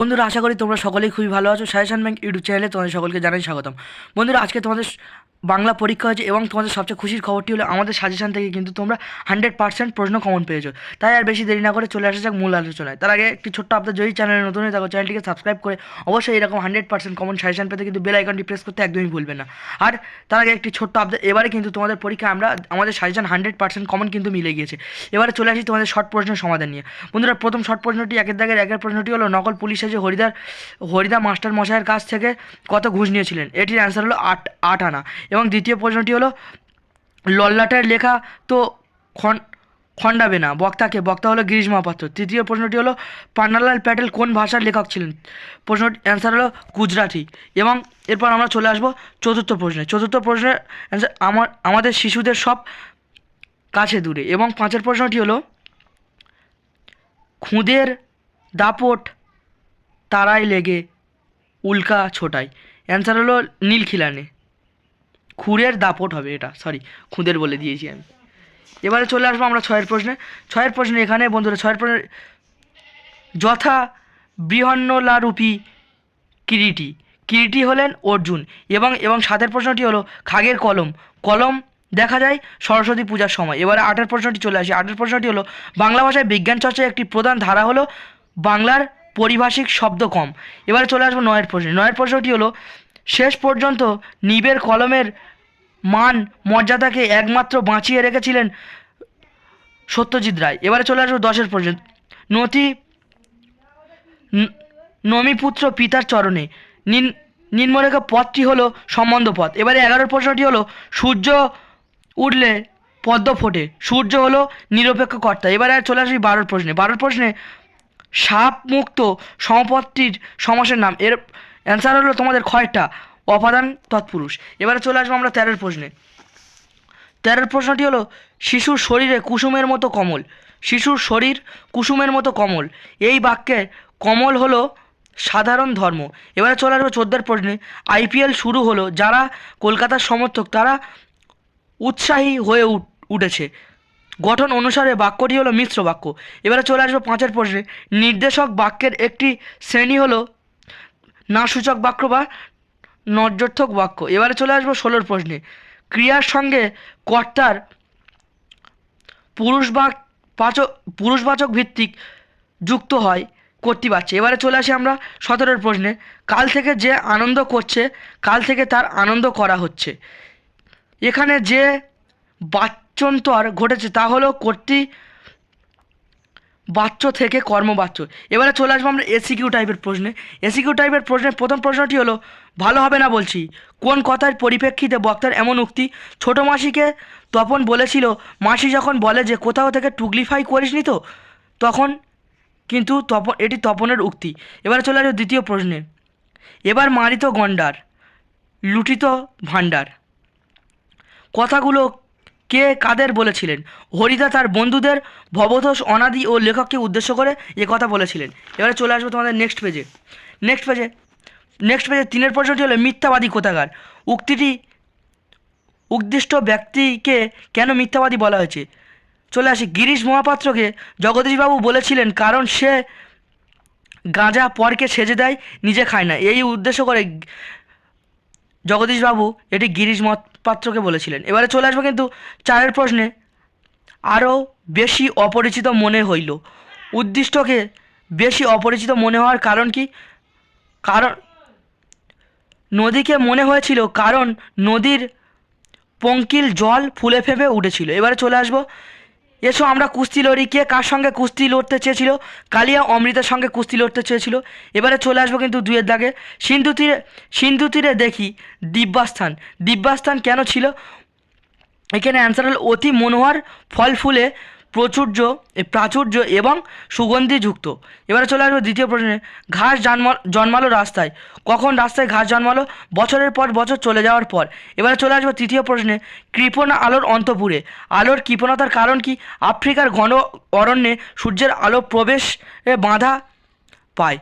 বন্ধুরা, আশা করি তোমরা সকলেই খুবই ভালো আছো। সাজেশন ব্যাংক ইউটিউব চ্যানেলে তোমাদের সকলকে জানাই স্বাগতম। বন্ধুরা, আজকে তোমাদের বাংলা পরীক্ষা হয়েছে এবং তোমাদের সবচেয়ে খুশির খবরটি হলো আমাদের সাজেশন থেকে কিন্তু তোমরা হান্ড্রেড পার্সেন্ট প্রশ্ন কমন পেয়েছ। তাই আর বেশি দেরি না করে চলে আসা যাক মূল আলোচনায়। তার আগে একটি ছোট্ট আপনার যদি চ্যানেলে নতুন হয়ে থাকো চ্যানেলটিকে সাবস্ক্রাইব করে অবশ্যই এরকম হান্ড্রেড পার্সেন্ট কমন সাজেশন পেতে কিন্তু বেল আইকনটি প্রেস করতে একদমই ভুলবে না। আর তার আগে একটি ছোট্ট আপডেট এবারে কিন্তু তোমাদের পরীক্ষা আমরা, আমাদের সাজেশন হান্ড্রেড পার্সেন্ট কমন কিন্তু মিলে গিয়েছে। এবারে চলে আসি তোমাদের শর্ট প্রশ্নের সমাধান নিয়ে। বন্ধুরা, প্রথম শর্ট প্রশ্নটি একের দাগের একের প্রশ্নটি হলো, নকল পুলিশ এসে হরিদার, হরিদা মাস্টার মশাইয়ের কাছ থেকে কত ঘুষ নিয়েছিলেন? এটির অ্যান্সার হলো আট আট আনা। এবং দ্বিতীয় প্রশ্নটি হলো, লল্লাটের লেখা তো খন, খণ্ডাবে না, বক্তাকে, বক্তা হলো গিরিশ মহাপাত্র। তৃতীয় প্রশ্নটি হলো, পান্নালাল প্যাটেল কোন ভাষার লেখক ছিলেন? প্রশ্নটি অ্যান্সার হলো গুজরাটি। এবং এরপর আমরা চলে আসব চতুর্থ প্রশ্নে। চতুর্থ প্রশ্নের অ্যান্সার আমার, আমাদের শিশুদের সব কাছে দূরে। এবং পাঁচের প্রশ্নটি হলো, খুঁদের দাপট তারাই লেগে উল্কা ছোটাই অ্যান্সার হলো নীলখিলানে। খুরের দাপট হবে এটা সরি খুঁদের বলে দিয়েছি আমি। এবারে চলে আসব আমরা ছয়ের প্রশ্নে। ছয়ের প্রশ্নে এখানে, বন্ধুরা, ছয়ের প্রশ্নে যথা বৃহন্নলারূপী কিরিটি। কিরিটি হলেন অর্জুন এবং এবং সাতের প্রশ্নটি হলো খাগের কলম। কলম দেখা যায় সরস্বতী পূজার সময়। এবারে আটের প্রশ্নটি চলে আসি। আটের প্রশ্নটি হলো, বাংলা ভাষায় বিজ্ঞান চর্চার একটি প্রধান ধারা হলো বাংলার পরিভাষিক শব্দ কম। এবারে চলে আসব নয়ের প্রশ্নে। নয়ের প্রশ্নটি হলো, শেষ পর্যন্ত নিবের কলমের মান, মর্যাদাকে একমাত্র বাঁচিয়ে রেখেছিলেন সত্যজিৎ রায়। এবারে চলে আসব দশের পর্যন্ত। নথি নমিপুত্র পিতার চরণে। নিন, নিম্নরেখা পথটি হলো সম্বন্ধ পথ এবারে এগারোর প্রশ্নটি হলো, সূর্য উঠলে পদ্ম ফোটে। সূর্য হলো নিরপেক্ষ কর্তা। এবারে আর চলে আসি বারোর প্রশ্নে। বারোর প্রশ্নে সাপ মুক্ত সমপদটির সমাসের নাম। এর অ্যান্সার হলো তোমাদের ক্ষয়টা। অপাদান তৎপুরুষ। এবারে চলে আসব আমরা তেরোর প্রশ্নে। তেরোর প্রশ্নটি হলো, শিশুর শরীরে কুসুমের মতো কমল। শিশুর শরীর কুসুমের মতো কমল। এই বাক্যে কমল হলো সাধারণ ধর্ম। এবারে চলে আসব চোদ্দের প্রশ্নে। আইপিএল শুরু হলো, যারা কলকাতার সমর্থক, তারা উৎসাহী হয়ে উঠ- উঠেছে। গঠন অনুসারে বাক্যটি হলো মিশ্র বাক্য। এবারে চলে আসব পাঁচের প্রশ্নে। নির্দেশক বাক্যের একটি শ্রেণি হলো না সূচক বাক্য বা নর্যর্থক বাক্য। এবারে চলে আসব ষোলোর প্রশ্নে। ক্রিয়ার সঙ্গে কর্তার পুরুষবাক পাচক পুরুষবাচক ভিত্তিক যুক্ত হয় কর্তৃবাচ্যে এবারে চলে আসি আমরা সতেরোর প্রশ্নে। কাল থেকে যে আনন্দ করছে, কাল থেকে তার আনন্দ করা হচ্ছে। এখানে যে বাচ্যন্তর ঘটেছে তা হলো কর্তৃ বাচ্য থেকে কর্মবাচ্য এবারে চলে আসব আমরা এসিকিউ টাইপের প্রশ্নে। এসিকিউ টাইপের প্রশ্নের প্রথম প্রশ্নটি হলো, ভালো হবে না? বলছি। কোন কথার পরিপ্রেক্ষিতে বক্তার এমন উক্তি? ছোট মাসিকে তপন বলেছিল, মাসি যখন বলে যে কোথাও থেকে টুগলিফাই করিসনি তো? তখন কিন্তু তপন, এটি তপনের উক্তি। এবারে চলে আসব দ্বিতীয় প্রশ্নে। এবার মারিত গন্ডার, লুটিত ভাণ্ডার। কথাগুলো কে কাদের বলেছিলেন? হরিদা তার বন্ধুদের, ভবতোষ, অনাদি ও লেখককে উদ্দেশ্য করে এ কথা বলেছিলেন। এবারে চলে আসব তোমাদের নেক্সট পেজে নেক্সট পেজে নেক্সট পেজে তিনের প্রশ্নটি হলো, মিথ্যাবাদী কোথাকার? উক্তিটি, উদ্দিষ্ট ব্যক্তিকে কেন মিথ্যাবাদী বলা হয়েছে? চলে আসি, গিরিশ মহাপাত্রকে জগদীশবাবু বলেছিলেন, কারণ সে গাঁজা পরকে সেজে দেয়, নিজে খায় না। এই উদ্দেশ্য করে জগদীশবাবু এটি গিরিশ মহাপাত্রকে বলেছিলেন। এবারে চলে আসব কিন্তু চারের প্রশ্নে। আরও বেশি অপরিচিত মনে হইল। উদ্দিষ্টকে বেশি অপরিচিত মনে হওয়ার কারণ কি? কারণ নদীকে মনে হয়েছিল কারণ নদীর পঙ্কিল জল ফুলে ফেপে উঠেছিল। এবারে চলে আসব এসো আমরা কুস্তি লড়ি। কে কার সঙ্গে কুস্তি লড়তে চেয়েছিল? কালিয়া অমৃতের সঙ্গে কুস্তি লড়তে চেয়েছিল। এবারে চলে আসব কিন্তু দুয়ের দাগে। সিন্ধু তীরে সিন্ধু তীরে দেখি দিব্যাস্থান। দিব্যাস্থান কেন ছিল? এখানে অ্যান্সার হল অতি মনোহর ফল ফুলে প্রচুর্য প্রাচুর্য এবং সুগন্ধিযুক্ত। এবারে চলে আসব দ্বিতীয় প্রশ্নে, ঘাস জন্মা, জন্মালো রাস্তায়। কখন রাস্তায় ঘাস জন্মালো? বছরের পর বছর চলে যাওয়ার পর। এবারে চলে আসব তৃতীয় প্রশ্নে, কৃপণ আলোর অন্তপুরে। আলোর কৃপণতার কারণ কি? আফ্রিকার ঘন অরণ্যে সূর্যের আলো প্রবেশে বাধা পায়।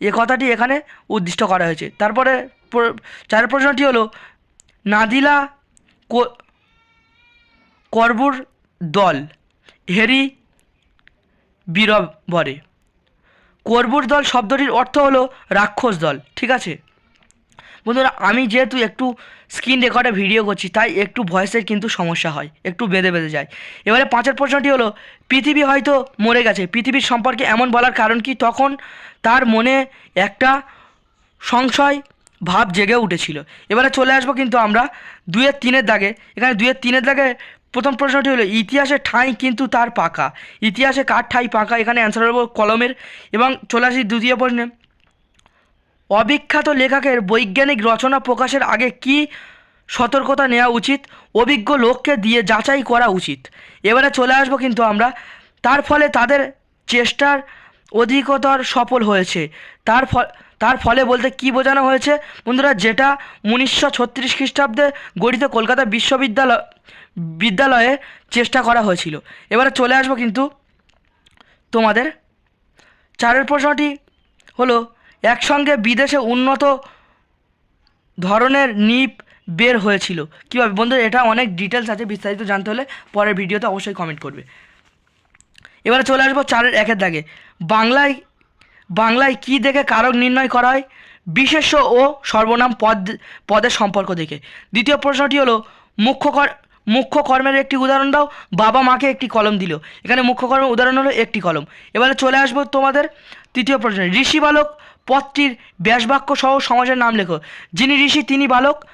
এ কথাটি এখানে উদ্দিষ্ট করা হয়েছে। তারপরে চার প্রশ্নটি হলো, নাদিলা করবুর দল। হেরি বীরবরে কর্বুর দল শব্দটির অর্থ হলো রাক্ষস দল, ঠিক আছে? বন্ধুরা, আমি যেহেতু একটু স্ক্রিন রেকর্ডে ভিডিও করছি, তাই একটু ভয়েসের কিন্তু সমস্যা হয়, একটু বেঁধে বেঁধে যায়। এবারে পাঁচের প্রশ্নটি হলো, পৃথিবী হয়তো মরে গেছে, পৃথিবীর সম্পর্কে এমন বলার কারণ কি? তখন তার মনে একটা সংশয়, ভাব জেগে উঠেছিল। এবারে চলে আসব কিন্তু আমরা দুয়ের তিনের দাগে। এখানে দুয়ের তিনের দাগে প্রথম প্রশ্নটি হলো ইতিহাসের ঠাঁই কিন্তু তার পাকা। ইতিহাসে কার ঠাঁই পাকা? এখানে অ্যান্সার হলো কলমের এবং চলে আসি দ্বিতীয় প্রশ্নে। অবিখ্যাত লেখকের বৈজ্ঞানিক রচনা প্রকাশের আগে কি সতর্কতা নেওয়া উচিত? অভিজ্ঞ লোককে দিয়ে যাচাই করা উচিত। এবারে চলে আসব কিন্তু আমরা। তার ফলে তাদের চেষ্টার অধিকতর সফল হয়েছে। তার ফল তার ফলে বলতে কি বোঝানো হয়েছে? বন্ধুরা, যেটা উনিশশো ছত্রিশ খ্রিস্টাব্দে গঠিত কলকাতা বিশ্ববিদ্যালয় বিদ্যালয়ে চেষ্টা করা হয়েছিল। এবারে চলে আসব কিন্তু তোমাদের। চারের প্রশ্নটি হলো, একসঙ্গে বিদেশে উন্নত ধরনের নিপ বের হয়েছিল। কীভাবে? বন্ধু এটা অনেক ডিটেলস আছে, বিস্তারিত জানতে হলে পরের ভিডিওতে অবশ্যই কমেন্ট করবে। এবারে চলে আসব চারের একের দাগে। বাংলায় বাংলায় কি দেখে কারক নির্ণয় করা হয়? বিশেষ্য ও সর্বনাম পদ, পদের সম্পর্ক দেখে। দ্বিতীয় প্রশ্নটি হলো, মুখ্য কর মুখ্য কর্মের একটি উদাহরণ দাও, বাবা মাকে একটি কলম দিল। এখানে মুখ্য কর্মের উদাহরণ হলো একটি কলম। এবারে চলে আসব তোমাদের তৃতীয় প্রশ্ন। ঋষি বালক পদটির ব্যাসবাক্য সহ সমাজের নাম লেখো। যিনি ঋষি, তিনি বালক।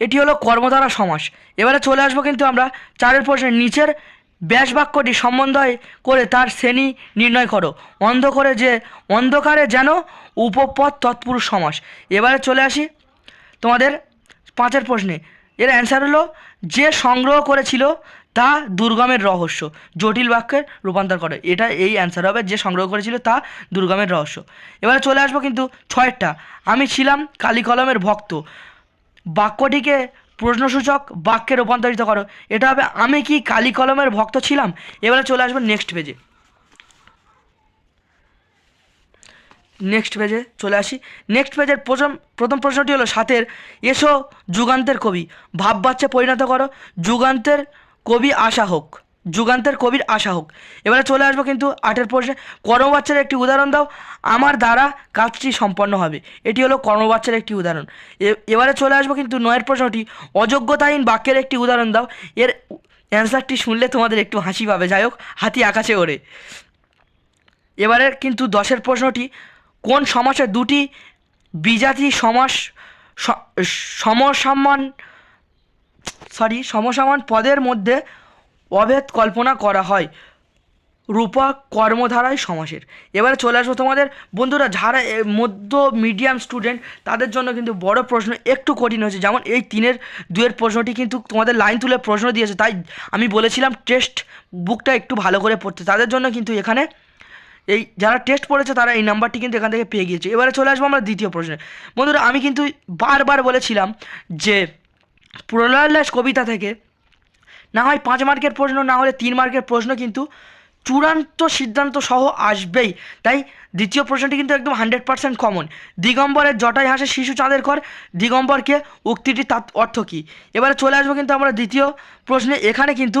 এটি হলো কর্মধারা সমাস। এবারে চলে আসব কিন্তু আমরা চারের প্রশ্নের নিচের ব্যাস বাক্যটি সম্বন্ধয় করে তার শ্রেণি নির্ণয় করো। অন্ধ করে যে, অন্ধকারে যেন উপপদ তৎপুরুষ সমাস। এবারে চলে আসি তোমাদের পাঁচের প্রশ্নে। এর অ্যান্সার হলো, যে সংগ্রহ করেছিল তা দুর্গমের রহস্য। জটিল বাক্যের রূপান্তর করে। এটা এই অ্যান্সার হবে, যে সংগ্রহ করেছিল তা দুর্গমের রহস্য। এবারে চলে আসব কিন্তু ছয়েরটা আমি ছিলাম কালী কলমের ভক্ত। বাক্যটিকে প্রশ্নসূচক বাক্যে রূপান্তরিত করো। এটা হবে, আমি কি কালী কলমের ভক্ত ছিলাম? এবারে চলে আসব নেক্সট পেজে নেক্সট পেজে চলে আসি। নেক্সট পেজের প্রথম প্রথম প্রশ্নটি হলো সাতের, এসো যুগান্তের কবি ভাব বাচ্চা পরিণত করো, যুগান্তের কবি আশা হোক, যুগান্তের কবির আশা হোক। এবারে চলে আসব কিন্তু আটের প্রশ্নে, কর্মবাচ্চার একটি উদাহরণ দাও, আমার দ্বারা কাজটি সম্পন্ন হবে। এটি হলো কর্মবাচ্চার একটি উদাহরণ। এবারে চলে আসব কিন্তু নয়ের প্রশ্নটি, অযোগ্যতাহীন বাক্যের একটি উদাহরণ দাও। এর অ্যান্সারটি শুনলে তোমাদের একটু হাসি পাবে। যাই হোক, হাতি আকাশে ওড়ে। এবারে কিন্তু দশের প্রশ্নটি কোন সমাসে দুটি বিজাতি সমাস, স- সরি সমসমান পদের মধ্যে অভেদ কল্পনা করা হয়। রূপক কর্মধারায় সমাসের। এবারে চলে আসব তোমাদের। বন্ধুরা, যারা মধ্য মিডিয়াম স্টুডেন্ট তাদের জন্য কিন্তু বড় প্রশ্ন একটু কঠিন হয়েছে। যেমন এই তিনের দুয়ের প্রশ্নটি কিন্তু তোমাদের লাইন তুলে প্রশ্ন দিয়েছে। তাই আমি বলেছিলাম টেস্ট বুকটা একটু ভালো করে পড়তে। তাদের জন্য কিন্তু এখানে এই যারা টেস্ট পড়েছে তারা এই নাম্বারটি কিন্তু এখান থেকে পেয়ে গিয়েছে। এবারে চলে আসব আমরা দ্বিতীয় প্রশ্নে। বন্ধুরা, আমি কিন্তু বারবার বলেছিলাম যে প্রলয়াল্লাস কবিতা থেকে না হয় পাঁচ মার্কের প্রশ্ন, না হলে তিন মার্কের প্রশ্ন কিন্তু চূড়ান্ত সিদ্ধান্ত সহ আসবেই। তাই দ্বিতীয় প্রশ্নটি কিন্তু একদম হান্ড্রেড পার্সেন্ট কমন দিগম্বরের জটায় হাসে শিশু চাঁদের ঘর, দিগম্বরকে উক্তিটি তার অর্থ কী? এবারে চলে আসব কিন্তু আমরা দ্বিতীয় প্রশ্নে। এখানে কিন্তু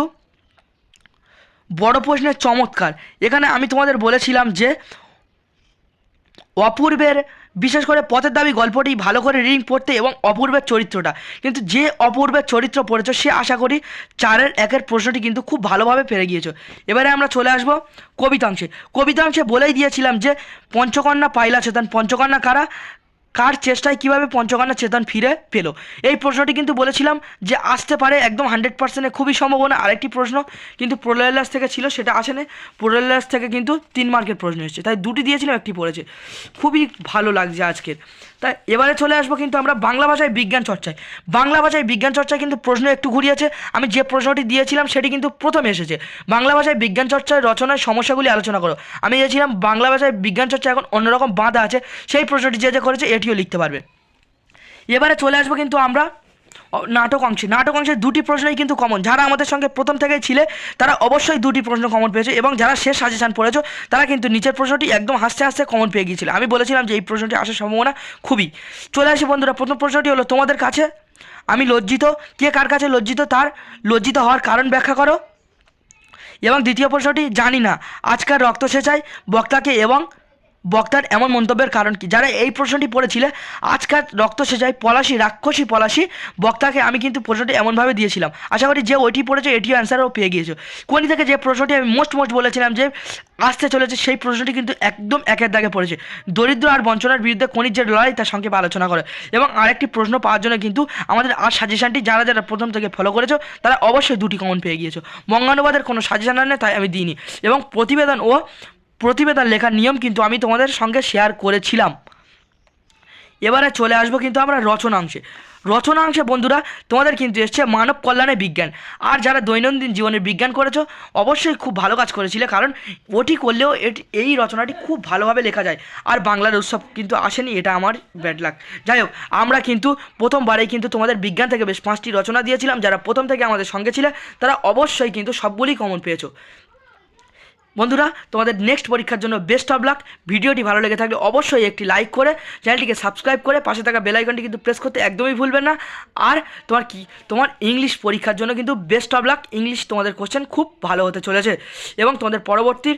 বড় প্রশ্নের চমৎকার। এখানে আমি তোমাদের বলেছিলাম যে, অপূর্বের বিশেষ করে পথের দাবি গল্পটি ভালো করে রিডিং পড়তে এবং অপূর্বের চরিত্রটা। কিন্তু যে অপূর্বের চরিত্র পড়েছো, সে আশা করি চারের একের প্রশ্নটি কিন্তু খুব ভালোভাবে পেরে গিয়েছো। এবারে আমরা চলে আসব কবিতাংশে। কবিতাংশে বলেই দিয়েছিলাম যে, পঞ্চকন্যা পাইলা চেতন পঞ্চকন্যা কারা? কার চেষ্টায় কীভাবে পঞ্চকন্যা চেতন ফিরে পেল? এই প্রশ্নটি কিন্তু বলেছিলাম যে আসতে পারে একদম হান্ড্রেড পার্সেন্টে খুবই সম্ভাবনা। আরেকটি প্রশ্ন, কিন্তু প্রলয়ালাস থেকে ছিল, সেটা আসেনি। প্রলয়ালাস থেকে কিন্তু তিন মার্কের প্রশ্ন এসেছে। তাই দুটি দিয়েছিলাম, একটি পড়েছে। খুবই ভালো লাগছে আজকের। তাই এবারে চলে আসব কিন্তু আমরা বাংলা ভাষায় বিজ্ঞান চর্চায়। বাংলা ভাষায় বিজ্ঞান চর্চায় কিন্তু প্রশ্ন একটু ঘুরিয়েছে। আমি যে প্রশ্নটি দিয়েছিলাম, সেটি কিন্তু প্রথমে এসেছে। বাংলা ভাষায় বিজ্ঞান চর্চায় রচনার সমস্যাগুলি আলোচনা করো। আমি চেয়েছিলাম বাংলা ভাষায় বিজ্ঞান চর্চা এখন অন্যরকম বাঁধা আছে। সেই প্রশ্নটি যে যে করেছে এটিও লিখতে পারবে। এবারে চলে আসব কিন্তু আমরা নাটক অংশে। নাটক অংশে দুটি প্রশ্নই কিন্তু কমন যারা আমাদের সঙ্গে প্রথম থেকেই ছিলে, তারা অবশ্যই দুটি প্রশ্ন কমন পেয়েছে এবং যারা শেষ সাজেশান পড়েছো, তারা কিন্তু নিচের প্রশ্নটি একদম হাসতে হাসতে কমন পেয়ে গিয়েছিল। আমি বলেছিলাম যে এই প্রশ্নটি আসার সম্ভাবনা খুবই। চলে আসি বন্ধুরা, প্রথম প্রশ্নটি হলো, তোমাদের কাছে? আমি লজ্জিত। কে কার কাছে লজ্জিত? তার লজ্জিত হওয়ার কারণ ব্যাখ্যা করো। এবং দ্বিতীয় প্রশ্নটি, জানি না। আজকাল রক্ত সেচাই বক্তাকে এবং বক্তার এমন মন্তব্যের কারণ কি? যারা এই প্রশ্নটি পড়েছিলে আজকাল রক্ত সেচাই পলাশি, রাক্ষসী পলাশি বক্তাকে আমি কিন্তু প্রশ্নটি এমনভাবে দিয়েছিলাম। আশা করি যে ওইটি পড়েছে, এটিও অ্যান্সারও পেয়ে গিয়েছো। কোনি থেকে যে প্রশ্নটি আমি মোস্ট মোস্ট বলেছিলাম যে, আসতে চলেছে, সেই প্রশ্নটি কিন্তু একদম একের দাগে পড়েছে। দরিদ্র আর বঞ্চনার বিরুদ্ধে কোনির যে লড়াই তার সঙ্গে আলোচনা করে। এবং আরেকটি প্রশ্ন পাওয়ার জন্য কিন্তু আমাদের আর সাজেশনটি, যারা যারা প্রথম থেকে ফলো করেছ, তারা অবশ্যই দুটি কমন পেয়ে গিয়েছো। বঙ্গানুবাদের কোনো সাজেশান নেই, তাই আমি দিইনি। এবং প্রতিবেদন ও প্রতিবেদন লেখার নিয়ম কিন্তু আমি তোমাদের সঙ্গে শেয়ার করেছিলাম। এবারে চলে আসব কিন্তু আমরা রচনাংশে। রচনাংশে বন্ধুরা, তোমাদের কিন্তু এসছে মানব কল্যাণে বিজ্ঞান। আর যারা দৈনন্দিন জীবনে বিজ্ঞান করেছ, অবশ্যই খুব ভালো কাজ করেছিলে, কারণ ওটি করলেও এটি, এই রচনাটি খুব ভালোভাবে লেখা যায়। আর বাংলার উৎসব কিন্তু আসেনি, এটা আমার ব্যাড লাক যাই হোক, আমরা কিন্তু প্রথমবারেই কিন্তু তোমাদের বিজ্ঞান থেকে বেশ পাঁচটি রচনা দিয়েছিলাম। যারা প্রথম থেকে আমাদের সঙ্গে ছিলে, তারা অবশ্যই কিন্তু সবগুলি কমন পেয়েছ। বন্ধুরা, তোমাদের নেক্সট পরীক্ষার জন্য বেস্ট অফ লাক ভিডিওটি ভালো লেগে থাকলে অবশ্যই একটি লাইক করে, চ্যানেলটিকে সাবস্ক্রাইব করে, পাশে থাকা বেল আইকনটি কিন্তু প্রেস করতে একদমই ভুলবেন না। আর তোমার কি, তোমার ইংলিশ পরীক্ষার জন্য কিন্তু বেস্ট অফ লাক ইংলিশ তোমাদের কোশ্চেন খুব ভালো হতে চলেছে। এবং তোমাদের পরবর্তীর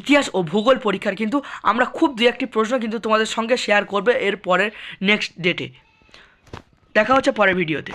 ইতিহাস ও ভূগোল পরীক্ষার কিন্তু আমরা খুব দু একটি প্রশ্ন কিন্তু তোমাদের সঙ্গে শেয়ার করবে এর পরের নেক্সট ডেটে দেখা হচ্ছে পরের ভিডিওতে